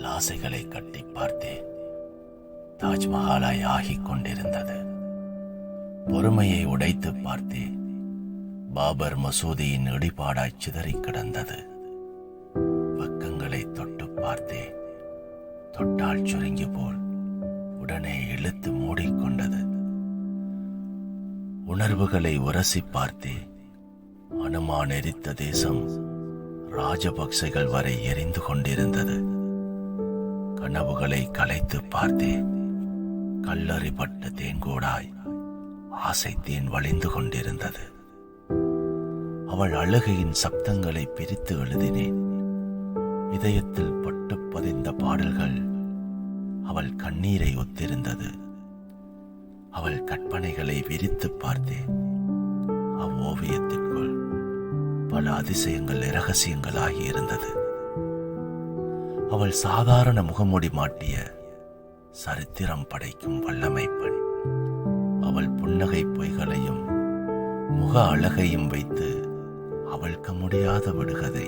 அவள் ஆசைகளை கட்டி பார்த்தேன் தாஜ்மஹாலாய் ஆகிக் கொண்டிருந்தது. பொறுமையை உடைத்து பார்த்தேன் பாபர் மசூதியின் இடிபாடாய் சிதறிக் கிடந்தது. பக்கங்களை தொட்டு பார்த்தேன் தொட்டால் சுருங்கி போல் உடனே இழுத்து மூடிக்கொண்டது உணர்வுகளை உரசி பார்த்தேன் அனுமான் எரித்த தேசம் ராஜபக்சைகள் வரை எரிந்து கொண்டிருந்தது. கனவுகளை கலைத்து பார்த்தேன். கல்லறிப்பட்ட தேன்கூடாய் ஆசை தேன் வழிந்து கொண்டிருந்தது. அவள் அழுகையின் சப்தங்களை பிரித்து எழுதினேன். இதயத்தில் பட்டு பதிந்த பாடல்கள் அவள் கண்ணீரை ஒத்திருந்தது. அவள் கற்பனைகளை விரித்து பார்த்தேன். அவ்வோவியத்திற்குள் பல அதிசயங்கள் இரகசியங்களாகி இருந்தது. அவள் சாதாரண முகமூடி மாட்டிய சரித்திரம் படைக்கும் வல்லமை பெண். அவள் புன்னகை பொய்களையும் முக அழகையும் வைத்து அவள்க்க முடியாத விடுகதை